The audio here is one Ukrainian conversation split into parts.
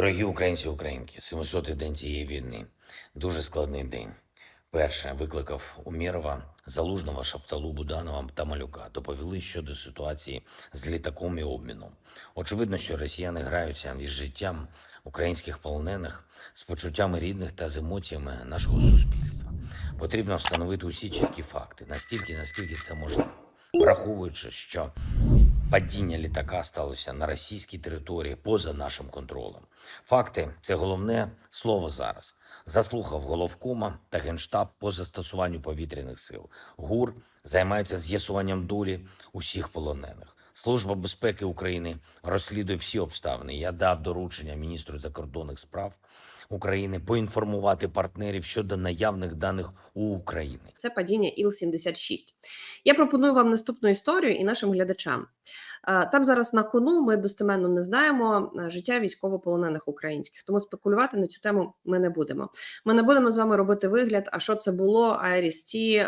Дорогі українці українки, 700-й день цієї війни. Дуже складний день. Перше викликав Умєрова, Залужного, Шапталу, Буданова та Малюка. Доповіли щодо ситуації з літаком і обміном. Очевидно, що росіяни граються із життям українських полонених, з почуттями рідних та з емоціями нашого суспільства. Потрібно встановити усі чіткі факти, настільки, наскільки це можливо, враховуючи, що Падіння літака сталося на російській території поза нашим контролем. Факти це головне слово зараз. Заслухав головкома та генштаб по застосуванню повітряних сил. ГУР займається з'ясуванням долі усіх полонених. Служба безпеки України розслідує всі обставини. Я дав доручення міністру закордонних справ України поінформувати партнерів щодо наявних даних у України. Це падіння Іл-76. Я пропоную вам наступну історію і нашим глядачам. Е, Там зараз на кону ми достеменно не знаємо е, життя військовополонених українських, тому спекулювати на цю тему ми не будемо. Ми не будемо з вами робити вигляд, а що це було, IRST, е,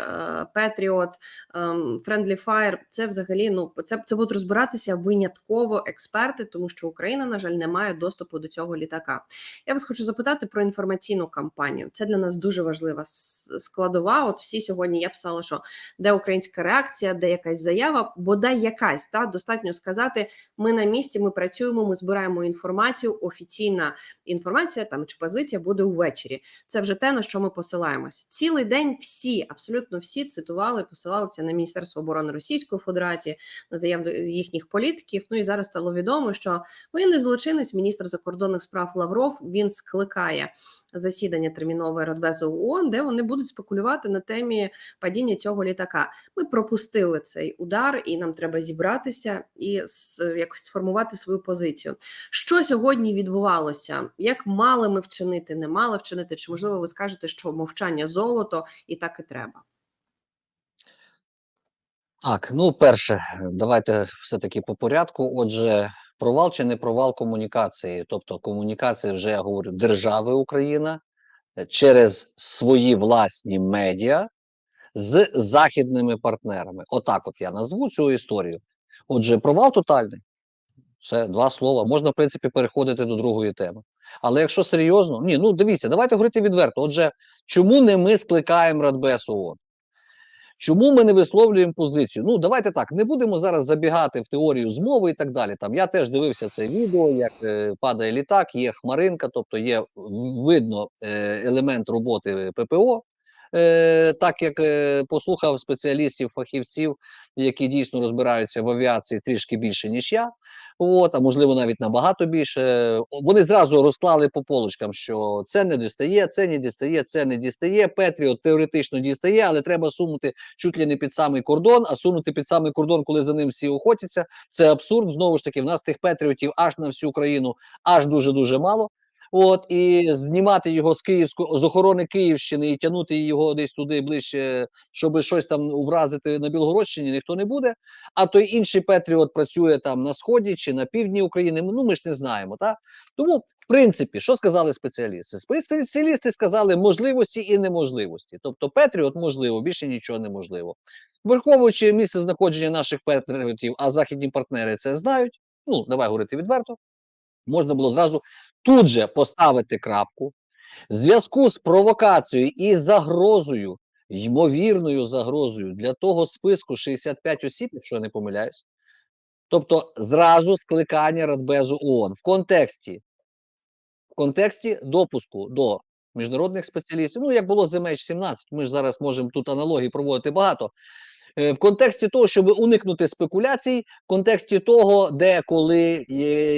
Patriot, ем, Friendly Fire. Це взагалі ну це, це будуть розбиратися винятково експерти, тому що Україна, на жаль, не має доступу до цього літака. Я вас хочу запитати про інформаційну кампанію. Це для нас дуже важлива складова. От всі сьогодні я писала, що де українська реакція, де якась заява, бодай якась та достатньо сказати: ми на місці, ми працюємо, ми збираємо інформацію. Офіційна інформація там чи позиція буде увечері. Це вже те на що ми посилаємось. Цілий день всі, абсолютно всі цитували, посилалися на Міністерство оборони Російської Федерації, на заяв їхніх політиків. Ну і зараз стало відомо, що воєнний злочинець, міністр закордонних справ Лавров, він скликає засідання термінової Радбезу ООН, де вони будуть спекулювати на темі падіння цього літака. Ми пропустили цей удар, і нам треба зібратися і якось сформувати свою позицію. Що сьогодні відбувалося? Як мали ми вчинити, не мали вчинити? Чи можливо ви скажете, що мовчання золото і так і треба? Так, ну перше, давайте все-таки по порядку. Отже, провал чи не провал комунікації, тобто комунікації, вже я говорю, держави Україна е, через свої власні медіа з західними партнерами. Отак, от я назву цю історію. Отже, провал тотальний. Це два слова. Можна, в принципі, переходити до другої теми. Але якщо серйозно, ні, ну дивіться, давайте говорити відверто. Отже, чому не ми скликаємо Радбез ООН? Чому ми не висловлюємо позицію? Ну, давайте так, не будемо зараз забігати в теорію змови і так далі. Там я теж дивився це відео, як е, падає літак, є хмаринка, тобто є видно е, елемент роботи ППО. Е, так як е, послухав спеціалістів, фахівців, які дійсно розбираються в авіації трішки більше, ніж я. От, а можливо, навіть набагато більше. Вони зразу розклали по полочкам, що це не дістає, це не дістає, це не дістає. Петріот теоретично дістає, але треба сунути чуть ли не під самий кордон, а сунути під самий кордон, коли за ним всі охотяться. Це абсурд. Знову ж таки, в нас тих Петріотів аж на всю країну, аж дуже дуже мало. От і знімати його з Київського з охорони Київщини і тягнути його десь туди ближче, щоб щось там вразити на Білгородщині, ніхто не буде. А той інший Петріот працює там на сході чи на півдні України. Ну ми ж не знаємо. Та тому, в принципі, що сказали спеціалісти? Спеціалісти сказали можливості і неможливості. Тобто, Петріот можливо, більше нічого неможливо. Враховуючи місце знаходження наших патріотів, а західні партнери це знають. Ну давай говорити відверто. Можна було зразу тут же поставити крапку в зв'язку з провокацією і загрозою, ймовірною загрозою для того списку 65 осіб, якщо я не помиляюсь. Тобто зразу скликання Радбезу ООН в контексті, в контексті допуску до міжнародних спеціалістів. Ну, як було з MH17, ми ж зараз можемо тут аналогії проводити багато. Е, В контексті того, щоб уникнути спекуляцій, в контексті того, де коли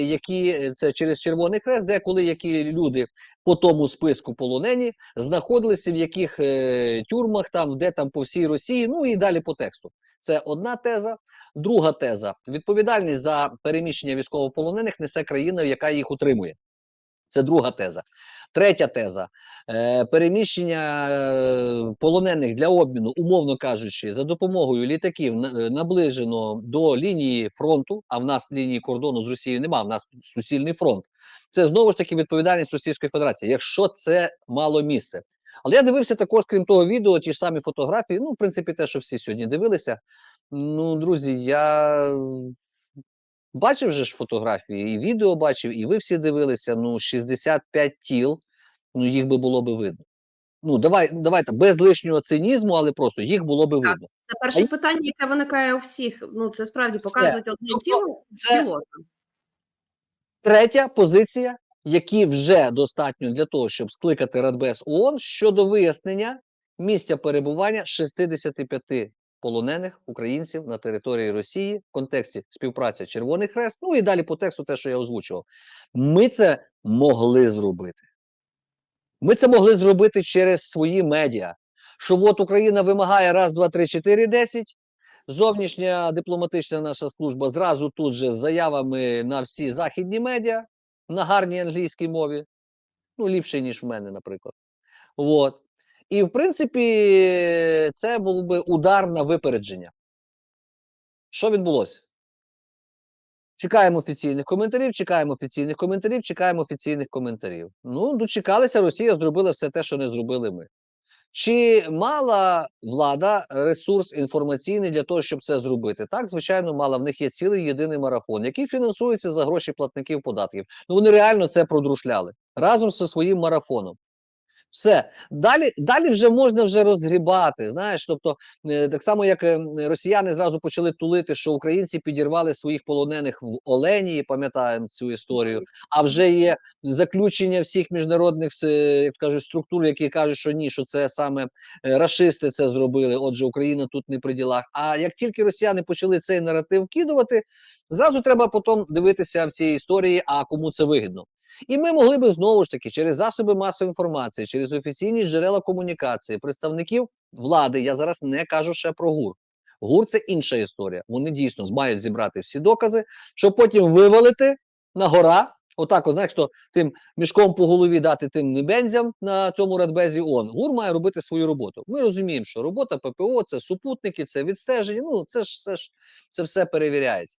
які е, це через Червоний Хрест, де коли які люди по тому списку полонені знаходилися в яких е, тюрмах, там де там по всій Росії, ну і далі по тексту. Це одна теза. Друга теза: відповідальність за переміщення військовополонених несе країна, яка їх утримує. Це друга теза. Третя теза: е, переміщення е, полонених для обміну, умовно кажучи, за допомогою літаків е, наближено до лінії фронту. А в нас лінії кордону з Росією немає, в нас суцільний фронт. Це знову ж таки відповідальність Російської Федерації, якщо це мало місце. Але я дивився також, крім того, відео, ті ж самі фотографії. Ну, в принципі, те, що всі сьогодні дивилися. Ну, друзі, я Бачив же ж фотографії, і відео бачив, і ви всі дивилися. Ну, 65 тіл, ну їх би було би видно. Ну, давай, давайте без лишнього цинізму, але просто їх було би Так. видно. Це перше питання, яке виникає у всіх. Ну це справді показують одне Тобто тіло це-. Третя позиція, які вже достатньо для того, щоб скликати Радбез ООН щодо вияснення місця перебування 65 полонених українців на території Росії в контексті співпраця Червоний Хрест. Ну і далі по тексту, те, що я озвучував. Ми це могли зробити. Ми це могли зробити через свої медіа. Що от Україна вимагає раз, два, три, чотири, десять. Зовнішня дипломатична наша служба зразу тут же з заявами на всі західні медіа на гарній англійській мові. Ну, ліпше, ніж в мене, наприклад. От. І, в принципі, це був би удар на випередження. Що відбулося? Чекаємо офіційних коментарів, чекаємо офіційних коментарів, чекаємо офіційних коментарів. Ну, дочекалися, Росія зробила все те, що не зробили ми. Чи мала влада ресурс інформаційний для того, щоб це зробити? Так, звичайно, мала. В них є цілий єдиний марафон, який фінансується за гроші платників податків. Ну вони реально це продрушляли разом зі своїм марафоном. Все далі, далі вже можна вже розгрібати. Знаєш, тобто е, так само, як е, росіяни зразу почали тулити, що українці підірвали своїх полонених в Оленії, пам'ятаємо цю історію. А вже є заключення всіх міжнародних е, як кажуть, структур, які кажуть, що ні, що це саме е, рашисти це зробили. Отже, Україна тут не при ділах. А як тільки росіяни почали цей наратив вкидувати, зразу треба потім дивитися в цій історії, а кому це вигідно. І ми могли би знову ж таки через засоби масової інформації, через офіційні джерела комунікації, представників влади. Я зараз не кажу ще про ГУР. ГУР це інша історія. Вони дійсно мають зібрати всі докази, щоб потім вивалити на гора. Отак, от, знаєш, що тим мішком по голові дати тим небензям на цьому радбезі ООН. ГУР має робити свою роботу. Ми розуміємо, що робота ППО це супутники, це відстеження. Ну це ж це ж це все перевіряється.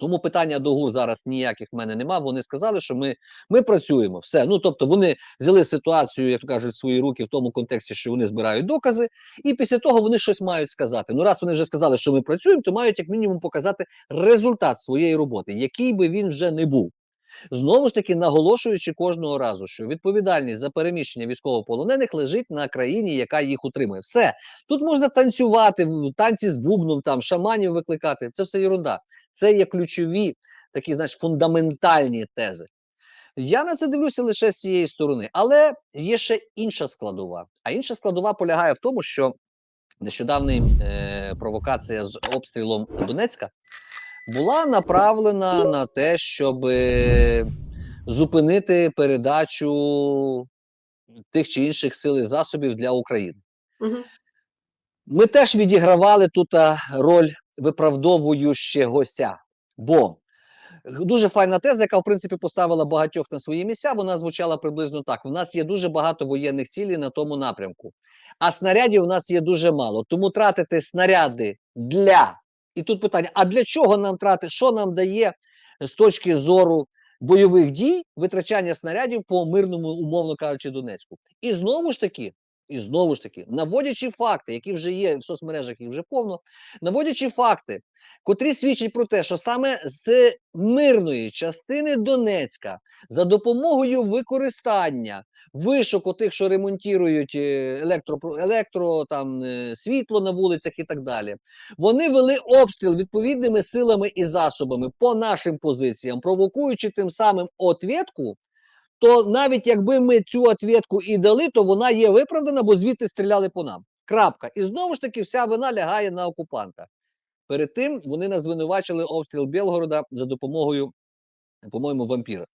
Тому питання до ГУР зараз ніяких в мене нема. Вони сказали, що ми, ми працюємо. Все. Ну тобто вони взяли ситуацію, як то кажуть, в свої руки в тому контексті, що вони збирають докази, і після того вони щось мають сказати. Ну, раз вони вже сказали, що ми працюємо, то мають як мінімум показати результат своєї роботи, який би він вже не був. Знову ж таки, наголошуючи кожного разу, що відповідальність за переміщення військовополонених лежить на країні, яка їх утримує. Все тут можна танцювати, в танці з бубном, там шаманів викликати. Це все ерунда. Це є ключові, такі знаєш, фундаментальні тези. Я на це дивлюся лише з цієї сторони, але є ще інша складова. А інша складова полягає в тому, що нещодавна е, провокація з обстрілом Донецька була направлена на те, щоб е, зупинити передачу тих чи інших сил і засобів для України. Угу. Ми теж відігравали тут роль виправдовуючогося, бо дуже файна теза, яка в принципі поставила багатьох на свої місця. Вона звучала приблизно так: в нас є дуже багато воєнних цілей на тому напрямку, а снарядів у нас є дуже мало. Тому тратити снаряди для і тут питання: а для чого нам трати? Що нам дає з точки зору бойових дій витрачання снарядів по мирному, умовно кажучи, Донецьку? І знову ж таки. І знову ж таки, наводячи факти, які вже є в соцмережах, їх вже повно, наводячи факти, котрі свідчать про те, що саме з мирної частини Донецька за допомогою використання вишок тих, що ремонтують е, електро, електро там, е, світло на вулицях і так далі, вони вели обстріл відповідними силами і засобами по нашим позиціям, провокуючи тим самим ответку, то навіть якби ми цю ответку і дали, то вона є виправдана, бо звідти стріляли по нам. Крапка. І знову ж таки, вся вина лягає на окупанта. Перед тим вони нас звинувачили обстріл Білгорода за допомогою, по-моєму, вампіра.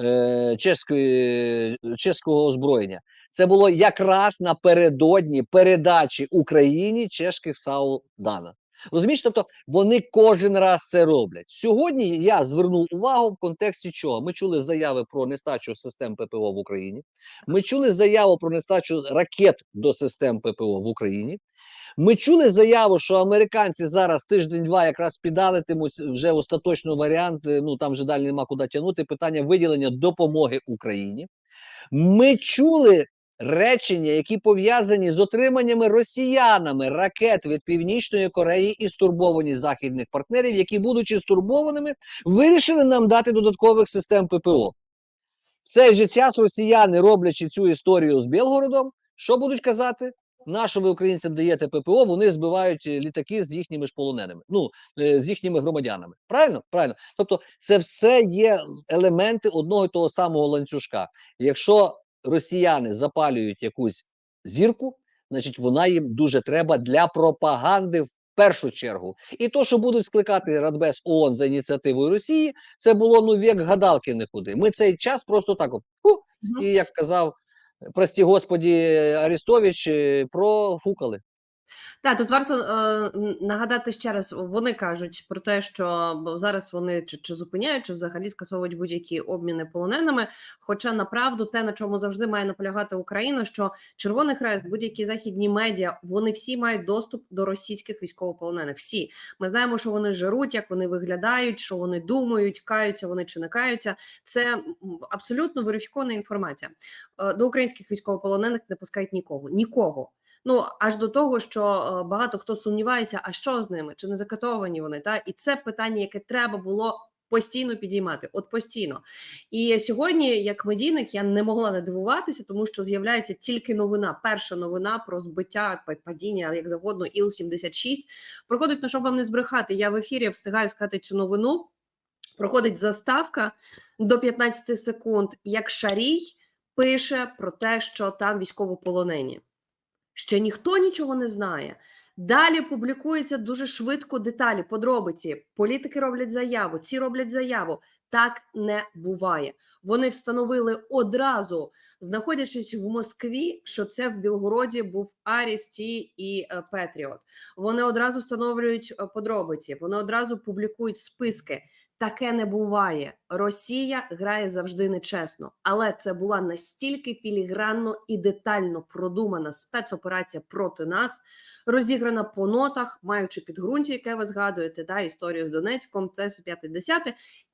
Е, чеської, чеського озброєння. Це було якраз напередодні передачі Україні чешських САУ Дана. Розумієш, тобто вони кожен раз це роблять. Сьогодні я звернув увагу в контексті чого. Ми чули заяви про нестачу систем ППО в Україні. Ми чули заяву про нестачу ракет до систем ППО в Україні. Ми чули заяву, що американці зараз тиждень-два якраз підалитимуть вже остаточний варіант. е, Ну там вже далі нема куди тягнути. Питання виділення допомоги Україні. Ми чули речення, які пов'язані з отриманнями росіянами ракет від Північної Кореї і стурбовані західних партнерів, які, будучи стурбованими, вирішили нам дати додаткових систем ППО. В цей же час росіяни, роблячи цю історію з Білгородом, що будуть казати? На що ви українцям даєте ППО, вони збивають е, літаки з їхніми ж полоненими, ну е, з їхніми громадянами. Правильно? Правильно. Тобто, це все є елементи одного і того самого ланцюжка. Якщо росіяни запалюють якусь зірку, значить вона їм дуже треба для пропаганди в першу чергу. І то, що будуть скликати Радбез ООН за ініціативою Росії, це було ну вік гадалки нікуди. Ми цей час просто так фу, і як казав, прості господі Арестович, е, профукали. Так, тут варто е, нагадати ще раз, вони кажуть про те, що зараз вони чи, чи зупиняють, чи взагалі скасовують будь-які обміни полоненими. Хоча направду те, на чому завжди має наполягати Україна, що Червоний Хрест, будь-які західні медіа, вони всі мають доступ до російських військовополонених. Всі ми знаємо, що вони жируть, як вони виглядають, що вони думають, каються вони чи не каються. Це абсолютно верифікована інформація. Е, До українських військовополонених не пускають нікого, нікого. Ну аж до того, що е, багато хто сумнівається, а що з ними, чи не закатовані вони? Та і це питання, яке треба було постійно підіймати, от постійно. І сьогодні, як медійник, я не могла не дивуватися, тому що з'являється тільки новина. Перша новина про збиття падіння, як завгодно, іл 76 Проходить, ну щоб вам не збрехати. Я в ефірі встигаю сказати цю новину. Проходить заставка до 15 секунд, як Шарій пише про те, що там військовополонені. Ще ніхто нічого не знає. Далі публікуються дуже швидко деталі, подробиці. Політики роблять заяву, ці роблять заяву. Так не буває. Вони встановили одразу, знаходячись в Москві, що це в Білгороді був Арісті і е, Петріот. Вони одразу встановлюють е, подробиці, вони одразу публікують списки. Таке не буває. Росія грає завжди нечесно, але це була настільки філігранно і детально продумана спецоперація проти нас, розіграна по нотах, маючи підґрунтя, яке ви згадуєте, да, історію з Донецьком, це 50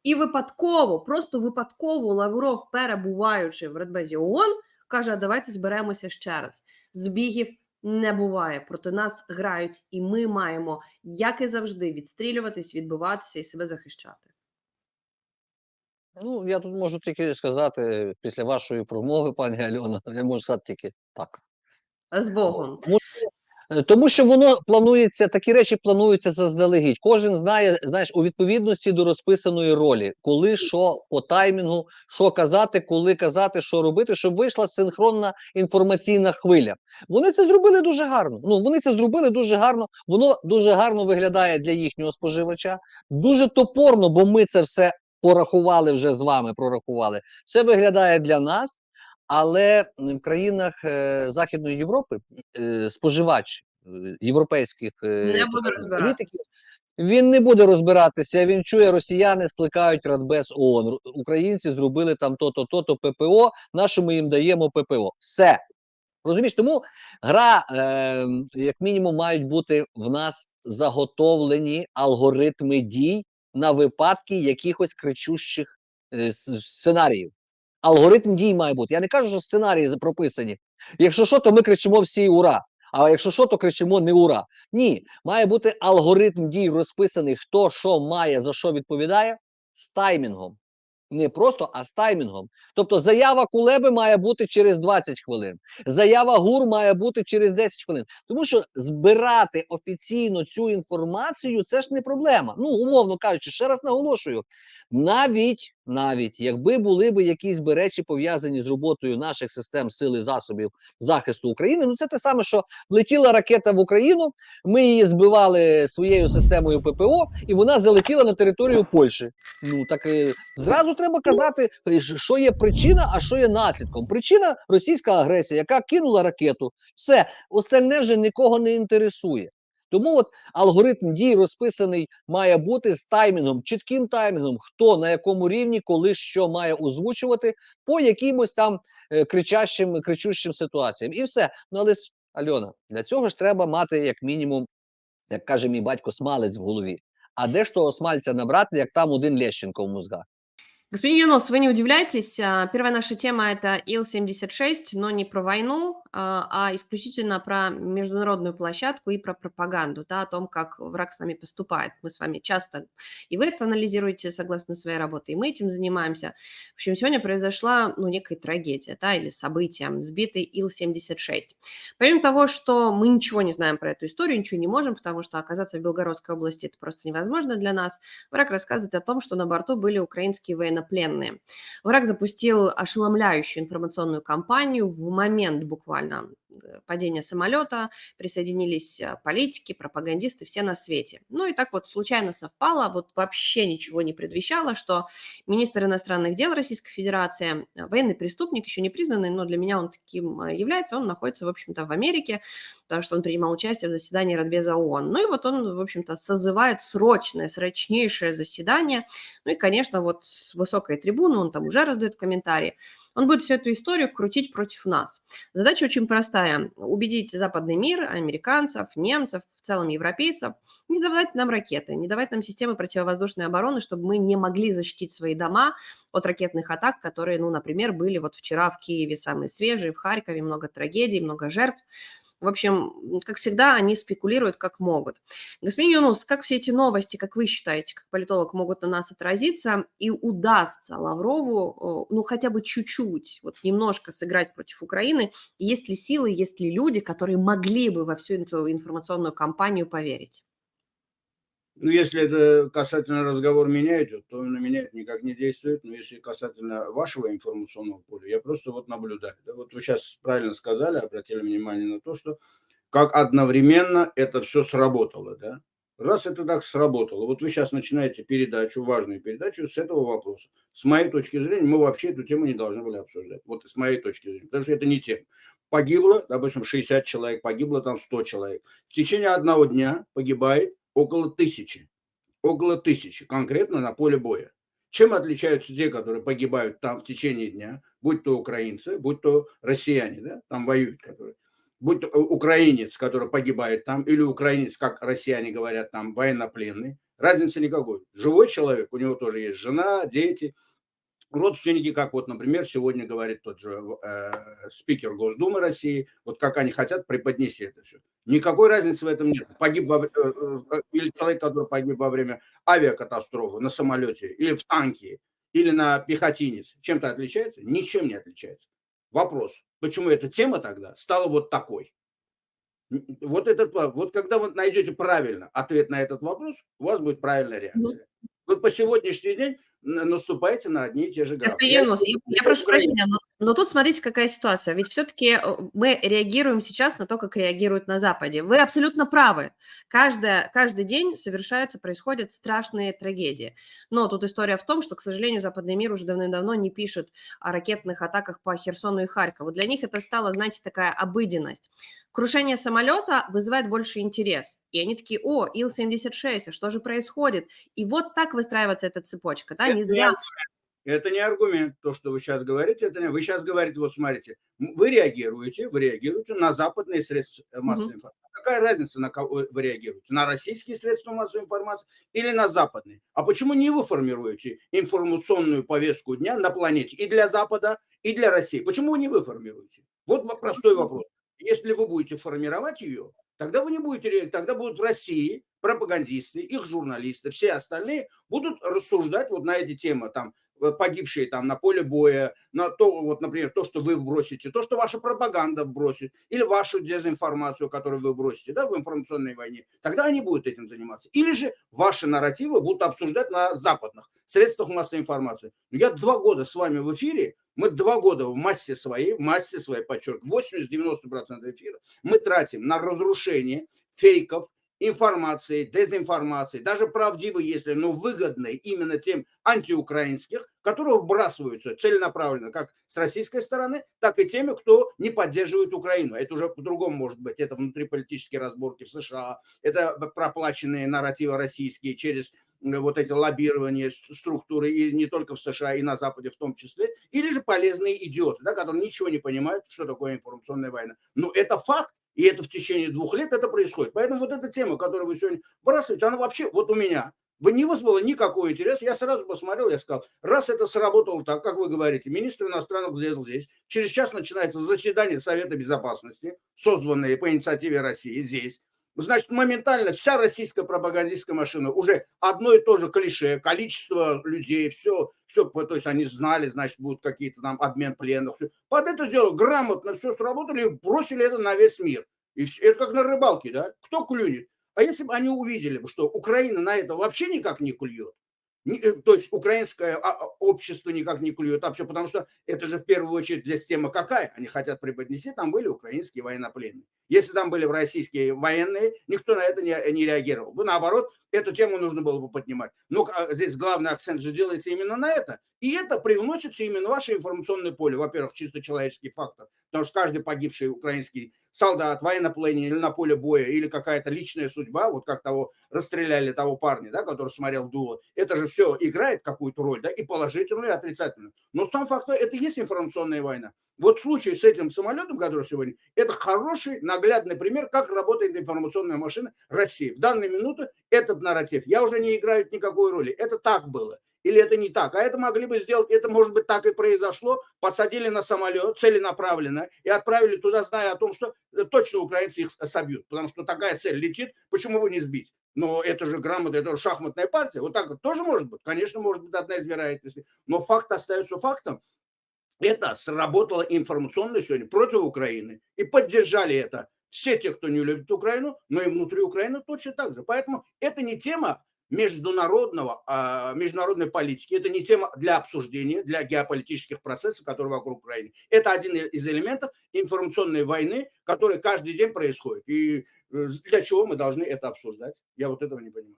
і випадково, просто випадково Лавров, перебуваючи в Радбезі ООН, каже: давайте зберемося ще раз. Збігів не буває. Проти нас грають, і ми маємо, як і завжди, відстрілюватись, відбиватися і себе захищати. Ну, я тут можу тільки сказати після вашої промови, пані Альона, я можу сказати тільки так. З Богом. Тому, е, тому що воно планується, такі речі плануються заздалегідь. Кожен знає, знаєш, у відповідності до розписаної ролі, коли що по таймінгу, що казати, коли казати, що робити, щоб вийшла синхронна інформаційна хвиля. Вони це зробили дуже гарно. Ну вони це зробили дуже гарно. Воно дуже гарно виглядає для їхнього споживача, дуже топорно, бо ми це все порахували вже з вами. Прорахували. Все виглядає для нас. Але в країнах е, Західної Європи е, споживач е, європейських е, політиків, він не буде розбиратися. Він чує, росіяни скликають Радбез ООН. Українці зробили там то-то, то-то ППО. На що ми їм даємо ППО? Все. Розумієш, тому гра, е, як мінімум, мають бути в нас заготовлені алгоритми дій на випадки якихось кричущих е, сценаріїв. Алгоритм дій має бути. Я не кажу, що сценарії прописані. Якщо що, то ми кричимо всі ура. А якщо що, то кричимо не ура. Ні, має бути алгоритм дій розписаний, хто що має, за що відповідає, з таймінгом. Не просто, а з таймінгом. Тобто заява Кулеби має бути через 20 хвилин. Заява ГУР має бути через 10 хвилин. Тому що збирати офіційно цю інформацію це ж не проблема. Ну, умовно кажучи, ще раз наголошую: навіть, навіть якби були б якісь би речі пов'язані з роботою наших систем сил і засобів захисту України, ну це те саме, що летіла ракета в Україну, ми її збивали своєю системою ППО, і вона залетіла на територію Польщі. Ну так е, зразу треба казати, е, що є причина, а що є наслідком. Причина російська агресія, яка кинула ракету. Все, остальне вже нікого не інтересує. Тому от алгоритм дій розписаний має бути з таймінгом, чітким таймінгом, хто на якому рівні, коли що має озвучувати по якимось там е, кричащим, кричущим ситуаціям. І все. Ну але Альона, для цього ж треба мати як мінімум, як каже мій батько, смалець в голові. А де ж того смальця набрати, як там один Лещенко в мозгах? Господин Юнус, вы не удивляйтесь, а, первая наша тема– это Ил-76, но не про войну, а а исключительно про международную площадку и про пропаганду, да, о том, как враг с нами поступает. Мы с вами часто, и вы это анализируете согласно своей работе, и мы этим занимаемся. В общем, сегодня произошла, ну, некая трагедия, да, или событие, сбитый Ил-76. Помимо того, что мы ничего не знаем про эту историю, ничего не можем, потому что оказаться в Белгородской области это просто невозможно для нас, враг рассказывает о том, что на борту были украинские военнопленные. Враг запустил ошеломляющую информационную кампанию в момент буквально э, падения самолета, присоединились а, политики, пропагандисты, все на свете. Ну и так вот случайно совпало, вот вообще ничего не предвещало, что министр иностранных дел Российской Федерации, э, военный преступник, еще не признанный, но для меня он таким э, является, он находится, в общем-то, в Америке, потому что он принимал участие в заседании Радбеза ООН. Ну и вот он, в общем-то, созывает срочное, срочнейшее заседание. Ну и, конечно, вот с высокой трибуны, он там уже раздает комментарии, он будет всю эту историю крутить против нас. Задача очень простая – убедить западный мир, американцев, немцев, в целом европейцев, не давать нам ракеты, не давать нам системы противовоздушной обороны, чтобы мы не могли защитить свои дома от ракетных атак, которые, ну, например, были вот вчера в Киеве самые свежие, в Харькове много трагедий, много жертв. В общем, как всегда, они спекулируют как могут. Господин Юнус, как все эти новости, как вы считаете, как политолог, могут на нас отразиться и удастся Лаврову, ну, хотя бы чуть-чуть, вот немножко сыграть против Украины? Есть ли силы, есть ли люди, которые могли бы во всю эту информационную кампанию поверить? Ну, если это касательно разговор меня идет, то на меня это никак не действует. Но если касательно вашего информационного поля, я просто вот наблюдаю. Да, вот вы сейчас правильно сказали, обратили внимание на то, что как одновременно это все сработало, да. Раз это так сработало, вот вы сейчас начинаете передачу, важную передачу с этого вопроса. С моей точки зрения, мы вообще эту тему не должны были обсуждать. Вот с моей точки зрения, потому что это не тема. Погибло, допустим, 60 человек, погибло там 100 человек. В течение одного дня погибает около тысячи. Около тысячи конкретно на поле боя. Чем отличаются те, которые погибают там в течение дня, будь то украинцы, будь то россияне, да, там воюют, которые, будь то украинец, который погибает там, или украинец, как россияне говорят, там военнопленный, разницы никакой. Живой человек, у него тоже есть жена, дети, родственники, как вот, например, сегодня говорит тот же э, спикер Госдумы России, вот как они хотят преподнести это все. Никакой разницы в этом нет. Погиб во, э, э, или человек, который погиб во время авиакатастрофы на самолете, или в танке, или на пехотинец, чем-то отличается? Ничем не отличается. Вопрос, почему эта тема тогда стала вот такой? Вот, этот, вот когда вы найдете правильно ответ на этот вопрос, у вас будет правильная реакция. Вы по сегодняшний день наступаете на одни и те же грабли. Господин я, я прошу прощения, но, но тут смотрите, какая ситуация. Ведь все-таки мы реагируем сейчас на то, как реагируют на Западе. Вы абсолютно правы. Каждое, каждый день совершаются, происходят страшные трагедии. Но тут история в том, что, к сожалению, западный мир уже давным-давно не пишет о ракетных атаках по Херсону и Харькову. Для них это стало, знаете, такая обыденность. Крушение самолета вызывает больше интерес. И они такие, о, Ил-76, а что же происходит? И вот так выстраивается эта цепочка. Да? Не зря это не аргумент, то, что вы сейчас говорите. Это не... Вы сейчас говорите, вот смотрите, вы реагируете, вы реагируете на западные средства массовой информации. Какая разница, на кого вы реагируете? На российские средства массовой информации или на западные? А почему не вы формируете информационную повестку дня на планете и для Запада, и для России? Почему не вы формируете? Вот простой вопрос. Если вы будете формировать ее, тогда вы не будете, тогда будут в России пропагандисты, их журналисты, все остальные будут рассуждать вот на эти темы, там, погибшие там на поле боя, на то, вот, например, то, что вы бросите, то, что ваша пропаганда бросит, или вашу дезинформацию, которую вы бросите да, в информационной войне, тогда они будут этим заниматься. Или же ваши нарративы будут обсуждать на западных средствах массовой информации. Я два года с вами в эфире, мы два года в массе своей, в массе своей, подчеркиваю, 80-90% эфира мы тратим на разрушение фейков, информации, дезинформации, даже правдивой, если, но выгодной именно тем антиукраинских, которые вбрасываются целенаправленно как с российской стороны, так и теми, кто не поддерживает Украину. Это уже по-другому может быть. Это внутриполитические разборки в США, это проплаченные нарративы российские через вот эти лоббирования структуры и не только в США, и на Западе в том числе, или же полезные идиоты, да, которые ничего не понимают, что такое информационная война. Но это факт, и это в течение двух лет это происходит. Поэтому вот эта тема, которую вы сегодня бросаете, она вообще, вот у меня, Вы не вызвало никакой интерес. Я сразу посмотрел, я сказал, раз это сработало так, как вы говорите, министр иностранных дел здесь, через час начинается заседание Совета Безопасности, созванное по инициативе России здесь. Значит, моментально вся российская пропагандистская машина, уже одно и то же клише, количество людей, все, все, то есть они знали, значит, будут какие-то там обмен пленных. Все. Под это дело грамотно все сработали, и бросили это на весь мир. И все, это как на рыбалке, да? Кто клюнет? А если бы они увидели, что Украина на это вообще никак не клюет, то есть украинское а, а, общество никак не клюет вообще, потому что это же в первую очередь здесь тема какая? Они хотят преподнести, там были украинские военнопленные. Если там были российские военные, никто на это не, не реагировал. бы. Наоборот, эту тему нужно было бы поднимать. Но а, здесь главный акцент же делается именно на это. И это привносится именно в ваше информационное поле. Во-первых, чисто человеческий фактор. Потому что каждый погибший украинский солдат, военнопленный или на поле боя, или какая-то личная судьба, вот как того расстреляли того парня, да, который смотрел дуло, это же все играет какую-то роль, да, и положительную, и отрицательную. Но сам факт, это и есть информационная война. Вот в случае с этим самолетом, который сегодня, это хороший, наглядный пример, как работает информационная машина России. В данную минуту этот нарратив, я уже не играю никакой роли, это так было. Или это не так. А это могли бы сделать, это может быть так и произошло, посадили на самолет целенаправленно и отправили туда, зная о том, что э, точно украинцы их собьют. Потому что такая цель летит, почему его не сбить? Но это же грамота, это же шахматная партия. Вот так вот тоже может быть. Конечно, может быть одна из вероятностей. Но факт остается фактом. Это сработало информационно сегодня против Украины. И поддержали это все те, кто не любит Украину, но и внутри Украины точно так же. Поэтому это не тема международного, а, международной политики. Это не тема для обсуждения, для геополитических процессов, которые вокруг Украины. Это один из элементов информационной войны, которая каждый день происходит. И э, для чего мы должны это обсуждать? Я вот этого не понимаю.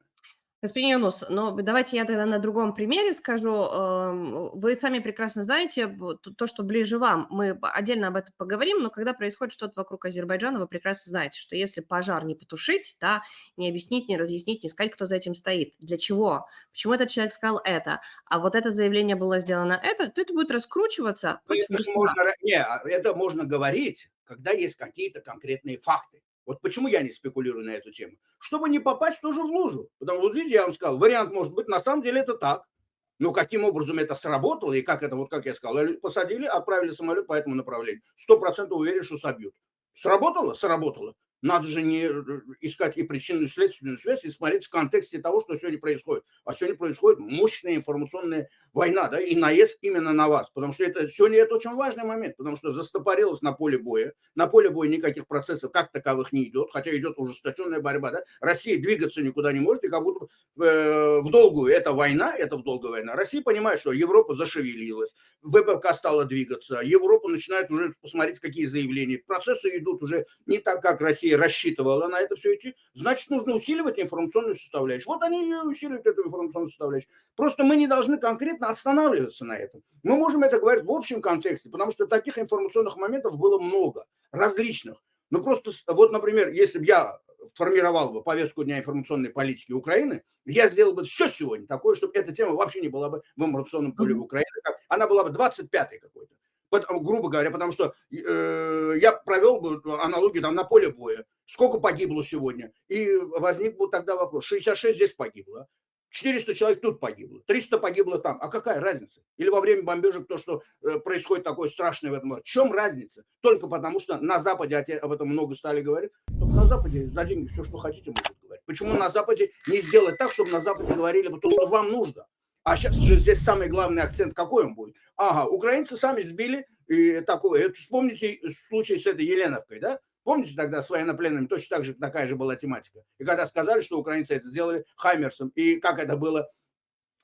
Господин Юнус, но давайте я тогда на другом примере скажу. Эм, Вы сами прекрасно знаете то, что ближе вам. Мы отдельно об этом поговорим, но когда происходит что-то вокруг Азербайджана, вы прекрасно знаете, что если пожар не потушить, да, не объяснить, не разъяснить, не сказать, кто за этим стоит, для чего, почему этот человек сказал это, а вот это заявление было сделано это, то это будет раскручиваться это, можно, не, а это можно говорить, когда есть какие-то конкретные факты. Вот почему я не спекулирую на эту тему? Чтобы не попасть тоже в лужу. Потому что, видите, я вам сказал, вариант может быть, на самом деле это так. Но каким образом это сработало, и как это, вот как я сказал, посадили, отправили самолет по этому направлению. Сто процентов уверен, что собьют. Сработало? Сработало. Надо же не э, искать и причинную и следственную связь, и смотреть в контексте того, что сегодня происходит. А сегодня происходит мощная информационная война, да, и наезд именно на вас. Потому что это сегодня это очень важный момент, потому что застопорилось на поле боя. На поле боя никаких процессов как таковых не идет, хотя идет ужесточенная борьба, да. Россия двигаться никуда не может, и как будто э, в долгую это война, это в долгую война. Россия понимает, что Европа зашевелилась, ВПК стала двигаться, Европа начинает уже посмотреть, какие заявления. Процессы идут уже не так, как Россия рассчитывала на это все идти. Значит, нужно усиливать информационную составляющую. Вот они и усиливают эту информационную составляющую. Просто мы не должны конкретно останавливаться на этом. Мы можем это говорить в общем контексте, потому что таких информационных моментов было много, различных. Ну просто, вот, например, если бы я формировал бы повестку дня информационной политики Украины, я сделал бы все сегодня такое, чтобы эта тема вообще не была бы в информационном поле. Украины, она была бы 25-й какой-то. Грубо говоря, потому что э, я провел бы аналогию там на поле боя. Сколько погибло сегодня? И возник бы тогда вопрос. 66 здесь погибло. 400 человек тут погибло, 300 погибло там. А какая разница? Или во время бомбежек то, что э, происходит такое страшное в этом. В чем разница? Только потому, что на Западе те- об этом много стали говорить. Только на Западе за деньги все, что хотите, могут говорить. Почему на Западе не сделать так, чтобы на Западе говорили бы то, что вам нужно? А сейчас же здесь самый главный акцент какой он будет? Ага, украинцы сами сбили и такое. Это вспомните случай с этой Еленовкой, да? Помните тогда с военнопленными точно так же такая же была тематика. И когда сказали, что украинцы это сделали Хаймерсом, и как это было,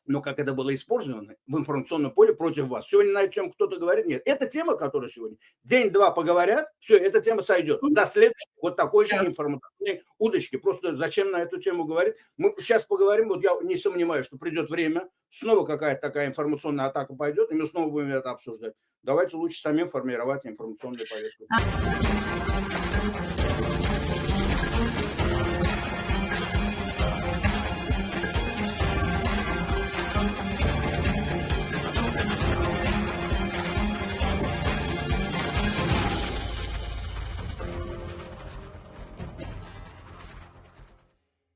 ну как это было использовано в информационном поле против вас. Сегодня на тему кто-то говорит, нет. Это тема, которая сегодня день-два поговорят, все, эта тема сойдет. До следующей вот такой же информационной удочки. Просто зачем на эту тему говорить? Мы сейчас поговорим, вот я не сомневаюсь, что придет время, снова какая-то такая информационная атака пойдет, и мы снова будем это обсуждать. Давайте лучше самим формировать информационную повестку.